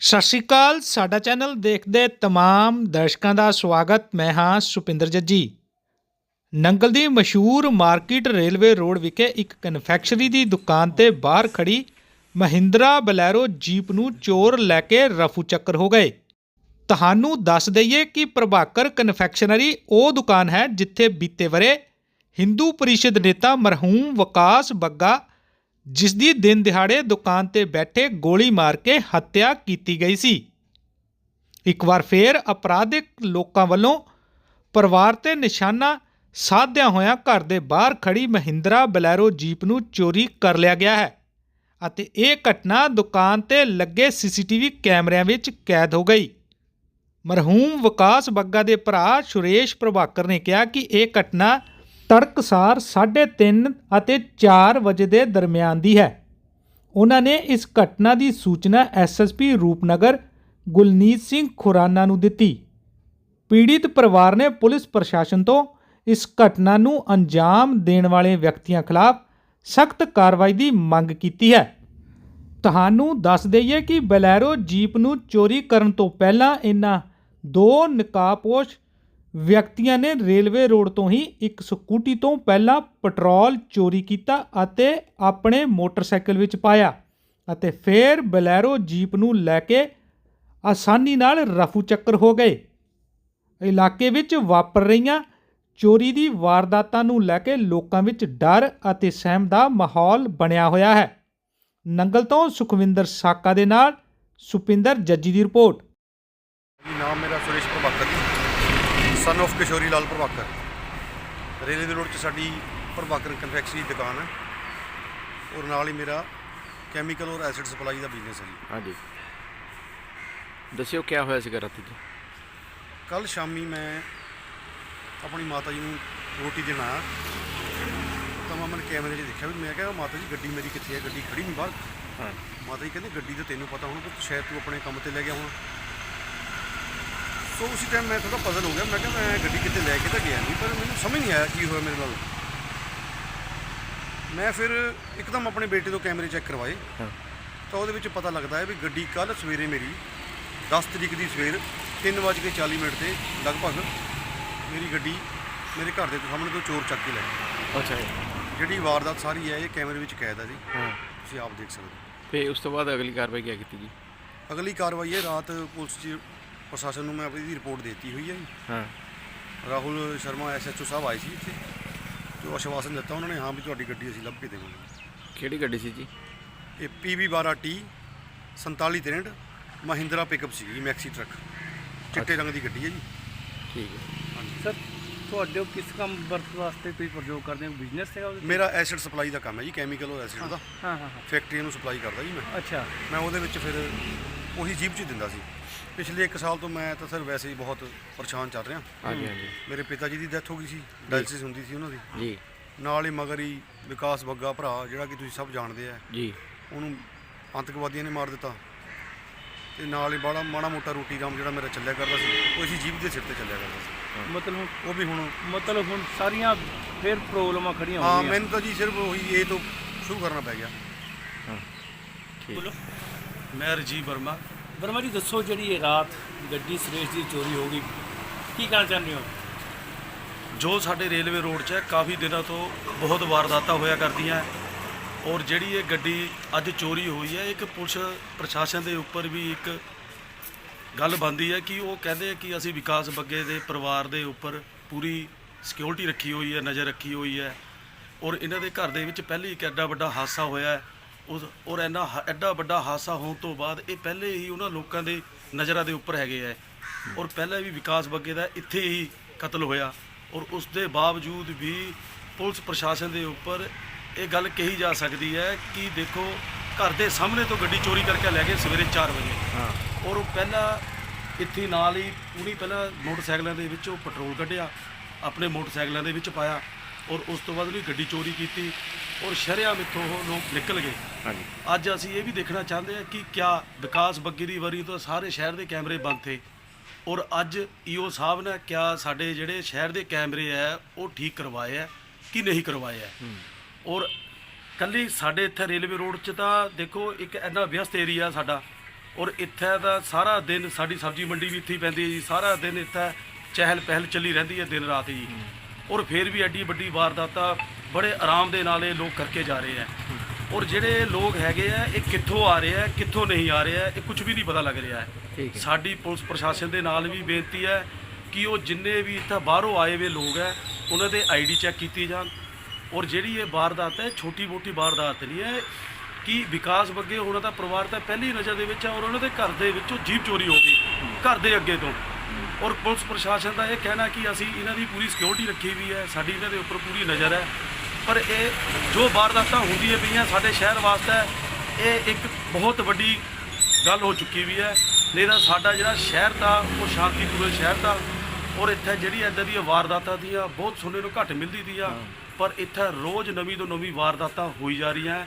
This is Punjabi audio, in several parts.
ਸਤਿ ਸ਼੍ਰੀ ਅਕਾਲ, ਸਾਡਾ ਚੈਨਲ ਦੇਖਦੇ ਤਮਾਮ ਦਰਸ਼ਕਾਂ ਦਾ ਸਵਾਗਤ, ਮੈਂ ਹਾਂ ਸੁਪਿੰਦਰ ਜੱਜੀ। ਨੰਗਲ ਦੀ ਮਸ਼ਹੂਰ ਮਾਰਕੀਟ ਰੇਲਵੇ ਰੋਡ ਵਿਖੇ ਇੱਕ ਕਨਫੈਕਸ਼ਨਰੀ ਦੀ ਦੁਕਾਨ ਤੇ ਬਾਹਰ ਖੜੀ ਮਹਿੰਦਰਾ ਬਲੈਰੋ ਜੀਪ ਨੂੰ ਚੋਰ ਲੈ ਕੇ ਰਫੂ ਚੱਕਰ ਹੋ ਗਏ। ਤੁਹਾਨੂੰ ਦੱਸ ਦਈਏ ਕਿ ਪ੍ਰਭਾਕਰ ਕਨਫੈਕਸ਼ਨਰੀ ਉਹ ਦੁਕਾਨ ਹੈ ਜਿੱਥੇ ਬੀਤੇ ਵਰੇ ਹਿੰਦੂ ਪਰਿਸ਼ਦ ਨੇਤਾ ਮਰਹੂਮ ਵਿਕਾਸ ਬੱਗਾ ਜਿਸ ਦੀ ਦਿਨ ਦਿਹਾੜੇ ਦੁਕਾਨ ਤੇ ਬੈਠੇ ਗੋਲੀ ਮਾਰ ਕੇ ਹੱਤਿਆ ਕੀਤੀ ਗਈ ਸੀ ਇੱਕ ਵਾਰ ਫੇਰ ਅਪਰਾਧਿਕ ਲੋਕਾਂ ਵੱਲੋਂ ਪਰਿਵਾਰ ਤੇ ਨਿਸ਼ਾਨਾ ਸਾਧਿਆਂ ਹੋਇਆਂ ਘਰ ਦੇ ਬਾਹਰ ਖੜੀ ਮਹਿੰਦਰਾ ਬਲੈਰੋ ਜੀਪ ਨੂੰ ਚੋਰੀ ਕਰ ਲਿਆ ਗਿਆ ਹੈ ਅਤੇ ਇਹ ਘਟਨਾ ਦੁਕਾਨ ਤੇ ਲੱਗੇ ਸੀਸੀਟੀਵੀ ਕੈਮਰਿਆਂ ਵਿੱਚ ਕੈਦ ਹੋ ਗਈ ਮਰਹੂਮ ਵਿਕਾਸ ਬੱਗਾ ਦੇ ਭਰਾ ਸੁਰੇਸ਼ ਪ੍ਰਭਾਕਰ ਨੇ ਕਿਹਾ ਕਿ ਇਹ ਘਟਨਾ ਤੜਕਸਾਰ 3:30 ਅਤੇ 4 ਵਜੇ ਦੇ ਦਰਮਿਆਨ ਦੀ ਹੈ। ਉਹਨਾਂ ਨੇ ਇਸ ਘਟਨਾ ਦੀ ਸੂਚਨਾ ਐਸਐਸਪੀ ਰੂਪਨਗਰ ਗੁਲਨੀਤ ਸਿੰਘ ਖੁਰਾਨਾ ਨੂੰ ਦਿੱਤੀ। ਪੀੜਿਤ ਪਰਿਵਾਰ ਨੇ ਪੁਲਿਸ ਪ੍ਰਸ਼ਾਸਨ ਤੋਂ ਇਸ ਘਟਨਾ ਨੂੰ ਅੰਜਾਮ ਦੇਣ ਵਾਲੇ ਵਿਅਕਤੀਆਂ ਖਿਲਾਫ ਸਖਤ ਕਾਰਵਾਈ ਦੀ ਮੰਗ ਕੀਤੀ ਹੈ। ਤੁਹਾਨੂੰ ਦੱਸ ਦਈਏ ਕਿ ਬਲੈਰੋ ਜੀਪ ਨੂੰ ਚੋਰੀ ਕਰਨ ਤੋਂ ਪਹਿਲਾਂ ਇਹਨਾਂ ਦੋ ਨਕਾਬਪੋਸ਼ ਵਿਅਕਤੀਆਂ ਨੇ ਰੇਲਵੇ ਰੋਡ ਤੋਂ ਹੀ ਇੱਕ ਸਕੂਟੀ ਤੋਂ ਪਹਿਲਾਂ ਪੈਟਰੋਲ ਚੋਰੀ ਕੀਤਾ ਅਤੇ ਆਪਣੇ ਮੋਟਰਸਾਈਕਲ ਵਿੱਚ ਪਾਇਆ ਅਤੇ ਫਿਰ ਬਲੈਰੋ ਜੀਪ ਨੂੰ ਲੈ ਕੇ ਆਸਾਨੀ ਨਾਲ ਰਫੂ ਚੱਕਰ ਹੋ ਗਏ। ਇਲਾਕੇ ਵਿੱਚ ਵਾਪਰ ਰਹੀਆਂ ਚੋਰੀ ਦੀ ਵਾਰਦਾਤਾਂ ਨੂੰ ਲੈ ਕੇ ਲੋਕਾਂ ਵਿੱਚ ਡਰ ਅਤੇ ਸਹਿਮ ਦਾ ਮਾਹੌਲ ਬਣਿਆ ਹੋਇਆ ਹੈ। ਨੰਗਲ ਤੋਂ ਸੁਖਵਿੰਦਰ ਸਾਕਾ ਦੇ ਨਾਲ ਸੁਪਿੰਦਰ ਜੱਜੀ ਦੀ ਰਿਪੋਰਟ। ਨਾਮ ਮੇਰਾ ਸੁਰੇਸ਼ ਪ੍ਰਭਾਕਰ ਸਨ of ਕਿਸ਼ੋਰੀ ਲਾਲ ਪ੍ਰਭਾਕਰ ਰੇਲੇ ਦੇ ਰੋਡ 'ਚ ਸਾਡੀ ਪ੍ਰਭਾਕਰ ਕਨਫੈਕਸ਼ਨਰੀ ਦੁਕਾਨ ਹੈ। ਔਰ ਨਾਲ ਹੀ ਮੇਰਾ ਕੈਮੀਕਲ ਔਰ ਐਸਿਡ ਸਪਲਾਈ ਦਾ ਬਿਜ਼ਨਸ ਹੈ ਜੀ। ਹਾਂਜੀ। ਦੱਸਿਓ ਕਿਆ ਹੋਇਆ ਸੀਗਾ ਰਾਤੀ ਜੀ ਕੱਲ ਸ਼ਾਮੀ ਮੈਂ ਆਪਣੀ ਮਾਤਾ ਜੀ ਨੂੰ ਰੋਟੀ ਦੇਣ ਤਾਂ ਮੈਂ ਮਨ ਕੈਮਰੇ 'ਚ ਦੇਖਿਆ ਵੀ ਮੈਂ ਕਿਹਾ ਮਾਤਾ ਜੀ ਗੱਡੀ ਮੇਰੀ ਕਿੱਥੇ ਹੈ? ਗੱਡੀ ਖੜੀ ਨਹੀਂ ਬਾਹਰ। ਹਾਂ। ਮਾਤਾ ਜੀ ਕਹਿੰਦੇ ਗੱਡੀ ਤਾਂ ਤੈਨੂੰ ਪਤਾ ਹੁਣ ਕਿ ਸ਼ਾਇਦ ਤੂੰ ਆਪਣੇ ਕੰਮ ਤੇ ਲੈ ਗਿਆ ਹੁਣ। ਸੋ ਉਸੇ ਟਾਈਮ ਮੈਂ ਥੋੜਾ ਪਜ਼ਲ ਹੋ ਗਿਆ। ਮੈਂ ਕਿਹਾ ਮੈਂ ਗੱਡੀ ਕਿਤੇ ਲੈ ਕੇ ਤਾਂ ਗਿਆ ਨਹੀਂ ਪਰ ਮੈਨੂੰ ਸਮਝ ਨਹੀਂ ਆਇਆ ਕੀ ਹੋਇਆ ਮੇਰੇ ਨਾਲ। ਮੈਂ ਫਿਰ ਇੱਕਦਮ ਆਪਣੇ ਬੇਟੇ ਤੋਂ ਕੈਮਰੇ ਚੈੱਕ ਕਰਵਾਏ। ਹਾਂ। ਤਾਂ ਉਹਦੇ ਵਿੱਚ ਪਤਾ ਲੱਗਦਾ ਹੈ ਵੀ ਗੱਡੀ ਕੱਲ ਸਵੇਰੇ ਮੇਰੀ 10 ਤਰੀਕ ਦੀ ਸਵੇਰ 3:40 ਮਿੰਟ ਤੇ ਲਗਭਗ ਮੇਰੀ ਗੱਡੀ ਮੇਰੇ ਘਰ ਦੇ ਸਾਹਮਣੇ ਤੋਂ ਚੋਰ ਚੱਕ ਕੇ ਲੈ ਗਏ ਅੱਛਾ ਜਿਹੜੀ ਵਾਰਦਾਤ ਸਾਰੀ ਹੈ ਇਹ ਕੈਮਰੇ ਵਿੱਚ ਕੈਦ ਹੈ ਜੀ। ਹਾਂ। ਤੁਸੀਂ ਆਪ ਦੇਖ ਸਕਦੇ ਹੋ। ਫੇ ਉਸ ਤੋਂ ਬਾਅਦ ਅਗਲੀ ਕਾਰਵਾਈ ਕੀ ਕੀਤੀ ਜੀ ਅਗਲੀ ਕਾਰਵਾਈ ਹੈ ਰਾਤ ਪੁਲਿਸ ਜੀ ਪ੍ਰਸ਼ਾਸਨ ਨੂੰ ਮੈਂ ਆਪਣੀ ਦੀ ਰਿਪੋਰਟ ਦਿੱਤੀ ਹੋਈ ਹੈ ਜੀ। ਹਾਂ। ਰਾਹੁਲ ਸ਼ਰਮਾ ਐਸਐਚਓ ਸਾਹਿਬ ਆਏ ਸੀ ਇੱਥੇ। ਜੋ ਆਸ਼ਵਾਸਨ ਦਿੱਤਾ ਉਹਨਾਂ ਨੇ ਹਾਂ ਵੀ ਤੁਹਾਡੀ ਗੱਡੀ ਅਸੀਂ ਲੱਭ ਕੇ ਦੇਵਾਂਗੇ। ਕਿਹੜੀ ਗੱਡੀ ਸੀ ਜੀ? ਇਹ PB 12T 4763 ਮਹਿੰਦਰਾ ਪਿਕਅਪ ਸੀ ਜੀ ਮੈਕਸੀ ਟਰੱਕ ਚਿੱਟੇ ਰੰਗ ਦੀ ਗੱਡੀ ਹੈ ਜੀ। ਠੀਕ ਹੈ। ਸਰ ਤੁਹਾਡੇ ਉਹ ਕਿਸ ਕੰਮ ਵਰਤ ਵਾਸਤੇ ਤੁਸੀਂ ਪ੍ਰਯੋਗ ਕਰਦੇ ਹੋ? ਬਿਜ਼ਨਸ ਹੈਗਾ ਉਹਦੇ? ਮੇਰਾ ਐਸਿਡ ਸਪਲਾਈ ਦਾ ਕੰਮ ਹੈ ਜੀ ਕੈਮੀਕਲ ਔਰ ਐਸਿਡ ਦਾ। ਹਾਂ ਹਾਂ ਹਾਂ। ਫੈਕਟਰੀਆਂ ਨੂੰ ਸਪਲਾਈ ਕਰਦਾ ਜੀ ਮੈਂ। ਅੱਛਾ। ਮੈਂ ਉਹਦੇ ਵਿੱਚ ਫਿਰ ਉਹੀ ਜੀਪ 'ਚ ਹੀ ਦਿੰਦਾ ਸੀ। ਪਿਛਲੇ 1 ਸਾਲ ਤੋਂ ਮੈਂ ਤਾਂ ਸਰ ਵੈਸੇ ਹੀ ਬਹੁਤ ਪਰੇਸ਼ਾਨ ਚੱਲ ਰਿਹਾ। ਹਾਂਜੀ ਹਾਂਜੀ। ਮੇਰੇ ਪਿਤਾ ਜੀ ਦੀ ਡੈਥ ਹੋ ਗਈ ਸੀ ਡਾਇਲਿਸਿਸ ਹੁੰਦੀ ਸੀ ਉਹਨਾਂ ਦੀ। ਜੀ। ਨਾਲ ਹੀ ਮਗਰ ਹੀ ਵਿਕਾਸ ਬੱਗਾ ਭਰਾ ਜਿਹੜਾ ਕਿ ਤੁਸੀਂ ਸਭ ਜਾਣਦੇ ਆ। ਜੀ। ਉਹਨੂੰ ਆਤੰਕਵਾਦੀਆਂ ਨੇ ਮਾਰ ਦਿੱਤਾ। ਤੇ ਨਾਲ ਹੀ ਬੜਾ ਮਾੜਾ ਮੋਟਾ ਰੋਟੀ ਰਾਮ ਜਿਹੜਾ ਮੇਰਾ ਚੱਲਿਆ ਕਰਦਾ ਸੀ ਉਹ ਇਸੀ ਜੀਪ ਦੇ ਸਿਰ ਤੇ ਚੱਲਿਆ ਕਰਦਾ ਸੀ। ਮਤਲਬ ਹੁਣ ਉਹ ਵੀ ਹੁਣ ਮਤਲਬ ਹੁਣ ਸਾਰੀਆਂ ਫਿਰ ਪ੍ਰੋਬਲਮਾਂ ਖੜੀਆਂ ਹੋ ਹਾਂ ਗਈਆਂ ਮੈਨੂੰ ਤਾਂ ਜੀ ਸਿਰਫ ਉਹੀ ਇਹ ਤੋਂ ਸ਼ੁਰੂ ਕਰਨਾ ਪੈ ਗਿਆ। ਠੀਕ। ਮੈਂ ਰਜੀਵ ਵਰਮਾ। ਵਰਮਾ ਜੀ, ਦੱਸੋ ਜਿਹੜੀ ਇਹ ਰਾਤ ਗੱਡੀ ਸੁਰੇਸ਼ ਦੀ ਚੋਰੀ ਹੋ ਗਈ, ਕੀ ਕਹਿਣਾ ਚਾਹੁੰਦੇ ਹੋ? ਜੋ ਸਾਡੇ ਰੇਲਵੇ ਰੋਡ 'ਚ ਹੈ, ਕਾਫੀ ਦਿਨਾਂ ਤੋਂ ਬਹੁਤ ਵਾਰਦਾਤਾਂ ਹੋਇਆ ਕਰਦੀਆਂ ਔਰ ਜਿਹੜੀ ਇਹ ਗੱਡੀ ਅੱਜ ਚੋਰੀ ਹੋਈ ਹੈ, ਇੱਕ ਪੁਲਿਸ ਪ੍ਰਸ਼ਾਸਨ ਦੇ ਉੱਪਰ ਵੀ ਇੱਕ ਗੱਲ ਬੰਦੀ ਹੈ ਕਿ ਉਹ ਕਹਿੰਦੇ ਕਿ ਅਸੀਂ ਵਿਕਾਸ ਬੱਗੇ ਦੇ ਪਰਿਵਾਰ ਦੇ ਉੱਪਰ ਪੂਰੀ ਸਿਕਿਉਰਿਟੀ ਰੱਖੀ ਹੋਈ ਹੈ, ਨਜ਼ਰ ਰੱਖੀ ਹੋਈ ਹੈ ਔਰ ਇਹਨਾਂ ਦੇ ਘਰ ਦੇ ਵਿੱਚ ਪਹਿਲੀ ਇੱਕ ਐਡਾ ਵੱਡਾ ਹਾਦਸਾ ਹੋਇਆ ਹੈ। ਉਸ ਔਰ ਇੰਨਾ ਹ- ਐਡਾ ਵੱਡਾ ਹਾਦਸਾ ਹੋਣ ਤੋਂ ਬਾਅਦ ਇਹ ਪਹਿਲੇ ਹੀ ਉਹਨਾਂ ਲੋਕਾਂ ਦੇ ਨਜ਼ਰਾਂ ਦੇ ਉੱਪਰ ਹੈਗੇ ਹੈ ਔਰ ਪਹਿਲਾਂ ਵੀ ਵਿਕਾਸ ਬੱਗੇ ਦਾ ਇੱਥੇ ਹੀ ਕਤਲ ਹੋਇਆ। ਔਰ ਉਸ ਦੇ ਬਾਵਜੂਦ ਵੀ ਪੁਲਿਸ ਪ੍ਰਸ਼ਾਸਨ ਦੇ ਉੱਪਰ ਇਹ ਗੱਲ ਕਹੀ ਜਾ ਸਕਦੀ ਹੈ ਕਿ ਦੇਖੋ ਘਰ ਦੇ ਸਾਹਮਣੇ ਤੋਂ ਗੱਡੀ ਚੋਰੀ ਕਰਕੇ ਲੈ ਗਏ ਸਵੇਰੇ 4 ਵਜੇ। ਹਾਂ। ਔਰ ਉਹ ਪਹਿਲਾਂ ਇੱਥੇ ਨਾਲ ਹੀ ਪੂਰੀ ਪਹਿਲਾਂ ਮੋਟਰਸਾਈਕਲਾਂ ਦੇ ਵਿੱਚੋਂ ਪੈਟਰੋਲ ਕੱਢਿਆ ਆਪਣੇ ਮੋਟਰਸਾਈਕਲਾਂ ਦੇ ਵਿੱਚ ਪਾਇਆ। ਔਰ ਉਸ ਤੋਂ ਬਾਅਦ ਉਹਨੇ ਗੱਡੀ ਚੋਰੀ ਕੀਤੀ ਔਰ ਸ਼ਰੇਆਮ ਇੱਥੋਂ ਉਹ ਲੋਕ ਨਿਕਲ ਗਏ। ਹਾਂਜੀ। ਅੱਜ ਅਸੀਂ ਇਹ ਵੀ ਦੇਖਣਾ ਚਾਹੁੰਦੇ ਹਾਂ ਕਿ ਕਿਆ ਵਿਕਾਸ ਬੱਗੀ ਦੀ ਵਾਰੀ ਤੋਂ ਸਾਰੇ ਸ਼ਹਿਰ ਦੇ ਕੈਮਰੇ ਬੰਦ ਥੇ। ਔਰ ਅੱਜ ਈਓ ਸਾਹਿਬ ਨੇ ਕਿਆ ਸਾਡੇ ਜਿਹੜੇ ਸ਼ਹਿਰ ਦੇ ਕੈਮਰੇ ਹੈ ਉਹ ਠੀਕ ਕਰਵਾਏ ਹੈ ਕਿ ਨਹੀਂ ਕਰਵਾਏ ਹੈ? ਔਰ ਕੱਲੀ ਸਾਡੇ ਇੱਥੇ ਰੇਲਵੇ ਰੋਡ 'ਚ ਤਾਂ ਦੇਖੋ ਇੱਕ ਇੰਨਾ ਵਿਅਸਤ ਏਰੀਆ ਸਾਡਾ। ਔਰ ਇੱਥੇ ਦਾ ਸਾਰਾ ਦਿਨ ਸਾਡੀ ਸਬਜ਼ੀ ਮੰਡੀ ਵੀ ਇੱਥੇ ਹੀ ਪੈਂਦੀ ਹੈ ਜੀ ਸਾਰਾ ਦਿਨ ਇੱਥੇ ਚਹਿਲ ਪਹਿਲ ਚੱਲੀ ਰਹਿੰਦੀ ਹੈ ਦਿਨ ਰਾਤ ਜੀ। ਔਰ ਫਿਰ ਵੀ ਐਡੀ ਵੱਡੀ ਵਾਰਦਾਤਾਂ ਬੜੇ ਆਰਾਮ ਦੇ ਨਾਲ ਇਹ ਲੋਕ ਕਰਕੇ ਜਾ ਰਹੇ ਆ। ਔਰ ਜਿਹੜੇ ਲੋਕ ਹੈਗੇ ਆ ਇਹ ਕਿੱਥੋਂ ਆ ਰਹੇ ਆ ਕਿੱਥੋਂ ਨਹੀਂ ਆ ਰਹੇ ਆ ਇਹ ਕੁਝ ਵੀ ਨਹੀਂ ਪਤਾ ਲੱਗ ਰਿਹਾ ਹੈ। ਸਾਡੀ ਪੁਲਿਸ ਪ੍ਰਸ਼ਾਸਨ ਦੇ ਨਾਲ ਵੀ ਬੇਨਤੀ ਹੈ ਕਿ ਉਹ ਜਿੰਨੇ ਵੀ ਇੱਥੇ ਬਾਹਰੋਂ ਆਏ ਵੇ ਲੋਕ ਹੈ ਉਹਨਾਂ ਦੇ ਆਈਡੀ ਚੈੱਕ ਕੀਤੀ ਜਾਣ। ਔਰ ਜਿਹੜੀ ਇਹ ਵਾਰਦਾਤ ਹੈ ਛੋਟੀ ਮੋਟੀ ਵਾਰਦਾਤ ਨਹੀਂ ਹੈ ਕਿ ਵਿਕਾਸ ਬੱਗੇ ਉਹਨਾਂ ਦਾ ਪਰਿਵਾਰ ਤਾਂ ਪਹਿਲੀ ਨਜ਼ਰ ਦੇ ਵਿੱਚ ਹੈ ਔਰ ਉਹਨਾਂ ਦੇ ਘਰ ਦੇ ਵਿੱਚੋਂ ਜੀਪ ਚੋਰੀ ਹੋ ਗਈ ਘਰ ਦੇ ਅੱਗੇ ਤੋਂ। ਔਰ ਪੁਲਿਸ ਪ੍ਰਸ਼ਾਸਨ ਦਾ ਇਹ ਕਹਿਣਾ ਕਿ ਅਸੀਂ ਇਹਨਾਂ ਦੀ ਪੂਰੀ ਸਿਕਿਉਰਿਟੀ ਰੱਖੀ ਹੋਈ ਹੈ ਸਾਡੀ ਇਹਨਾਂ ਦੇ ਉੱਪਰ ਪੂਰੀ ਨਜ਼ਰ ਹੈ। ਪਰ ਇਹ ਜੋ ਵਾਰਦਾਤਾਂ ਹੁੰਦੀਆਂ ਪਈਆਂ ਸਾਡੇ ਸ਼ਹਿਰ ਵਾਸਤੇ ਇਹ ਇੱਕ ਬਹੁਤ ਵੱਡੀ ਗੱਲ ਹੋ ਚੁੱਕੀ ਵੀ ਹੈ। ਨਹੀਂ ਤਾਂ ਸਾਡਾ ਜਿਹੜਾ ਸ਼ਹਿਰ ਦਾ ਉਹ ਸ਼ਾਂਤੀਪੂਰਨ ਸ਼ਹਿਰ ਦਾ ਔਰ ਇੱਥੇ ਜਿਹੜੀ ਇੱਦਾਂ ਦੀਆਂ ਵਾਰਦਾਤਾਂ ਦੀਆਂ ਬਹੁਤ ਸੁਣਨੇ ਨੂੰ ਘੱਟ ਮਿਲਦੀ ਦੀ ਆ ਪਰ ਇੱਥੇ ਰੋਜ਼ ਨਵੀਂ ਤੋਂ ਨਵੀਂ ਵਾਰਦਾਤਾਂ ਹੋਈ ਜਾ ਰਹੀਆਂ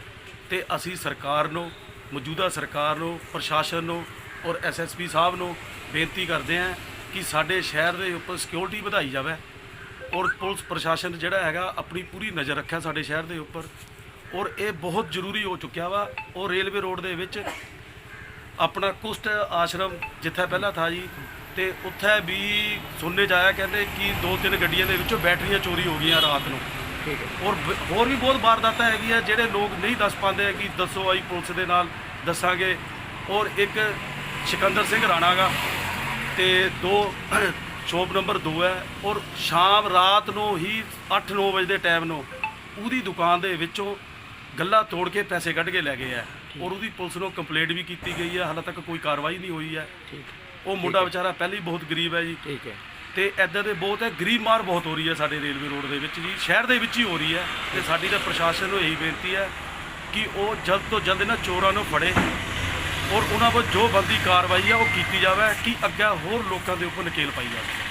ਤੇ ਅਸੀਂ ਸਰਕਾਰ ਨੂੰ ਮੌਜੂਦਾ ਸਰਕਾਰ ਨੂੰ ਪ੍ਰਸ਼ਾਸਨ ਨੂੰ ਔਰ ਐਸਐਸਪੀ ਸਾਹਿਬ ਨੂੰ ਬੇਨਤੀ ਕਰਦੇ ਹਾਂ ਕਿ ਸਾਡੇ ਸ਼ਹਿਰ ਦੇ ਉੱਪਰ ਸਿਕਿਉਰਿਟੀ ਵਧਾਈ ਜਾਵੇ ਔਰ ਪੁਲਿਸ ਪ੍ਰਸ਼ਾਸਨ ਜਿਹੜਾ ਹੈਗਾ ਆਪਣੀ ਪੂਰੀ ਨਜ਼ਰ ਰੱਖਿਆ ਸਾਡੇ ਸ਼ਹਿਰ ਦੇ ਉੱਪਰ। ਔਰ ਇਹ ਬਹੁਤ ਜ਼ਰੂਰੀ ਹੋ ਚੁੱਕਿਆ ਵਾ। ਉਹ ਰੇਲਵੇ ਰੋਡ ਦੇ ਵਿੱਚ ਆਪਣਾ ਕੁਸ਼ਟ ਆਸ਼ਰਮ ਜਿੱਥੇ ਪਹਿਲਾਂ ਥਾ ਜੀ ਤੇ ਉੱਥੇ ਵੀ ਸੁਣਨੇ 'ਚ ਆਇਆ ਕਹਿੰਦੇ ਕਿ ਦੋ ਤਿੰਨ ਗੱਡੀਆਂ ਦੇ ਵਿੱਚੋਂ ਬੈਟਰੀਆਂ ਚੋਰੀ ਹੋ ਗਈਆਂ ਰਾਤ ਨੂੰ। ਠੀਕ ਹੈ। ਔਰ ਹੋਰ ਵੀ ਬਹੁਤ ਵਾਰਦਾਤਾਂ ਹੈਗੀਆਂ ਜਿਹੜੇ ਲੋਕ ਨਹੀਂ ਦੱਸ ਪਾਉਂਦੇ ਕਿ ਦੱਸੋ ਆਈ ਪੁਲਿਸ ਦੇ ਨਾਲ ਦੱਸਾਂਗੇ। ਔਰ ਇੱਕ ਸਿਕੰਦਰ ਸਿੰਘ ਰਾਣਾ ਗਾ ਤੇ ਦੋ ਸ਼ੋਪ ਨੰਬਰ 2 ਹੈ ਔਰ ਸ਼ਾਮ ਰਾਤ ਨੂੰ ਹੀ 8-9 ਵਜੇ ਦੇ ਟਾਈਮ ਨੂੰ ਉਹਦੀ ਦੁਕਾਨ ਦੇ ਵਿੱਚੋਂ ਗੱਲਾ ਤੋੜ ਕੇ ਪੈਸੇ ਕੱਢ ਕੇ ਲੈ ਗਏ ਆ ਔਰ ਉਹਦੀ ਪੁਲਿਸ ਨੂੰ ਕੰਪਲੇਂਟ ਵੀ ਕੀਤੀ ਗਈ ਹੈ ਹਾਲੇ ਤੱਕ ਕੋਈ ਕਾਰਵਾਈ ਨਹੀਂ ਹੋਈ ਹੈ। ਠੀਕ ਉਹ ਮੁੰਡਾ ਵਿਚਾਰਾ ਪਹਿਲਾਂ ਹੀ ਬਹੁਤ ਗਰੀਬ ਹੈ ਜੀ। ਠੀਕ ਹੈ। ਤੇ ਐਦਾਂ ਦੇ ਬਹੁਤ ਹੈ ਗਰੀਬ ਮਾਰ ਬਹੁਤ ਹੋ ਰਹੀ ਹੈ ਸਾਡੇ ਰੇਲਵੇ ਰੋਡ ਦੇ ਵਿੱਚ ਜੀ। ਸ਼ਹਿਰ ਦੇ ਵਿੱਚ ਹੀ ਹੋ ਰਹੀ ਹੈ ਤੇ ਸਾਡੀ ਤਾਂ ਪ੍ਰਸ਼ਾਸਨ ਨੂੰ ਇਹੀ ਬੇਨਤੀ ਹੈ ਕਿ ਉਹ ਜਲਦ ਤੋਂ ਜਲਦ ਇਹਨਾਂ ਚੋਰਾਂ ਨੂੰ ਫੜੇ। ਔਰ ਉਹਨਾਂ ਵੱਲ ਜੋ ਬੰਦੀ ਕਾਰਵਾਈ ਹੈ ਉਹ ਕੀਤੀ ਜਾਵੇ ਕਿ ਅੱਗੇ ਹੋਰ ਲੋਕਾਂ ਦੇ ਉੱਪਰ ਨਕੇਲ ਪਾਈ ਜਾਵੇ।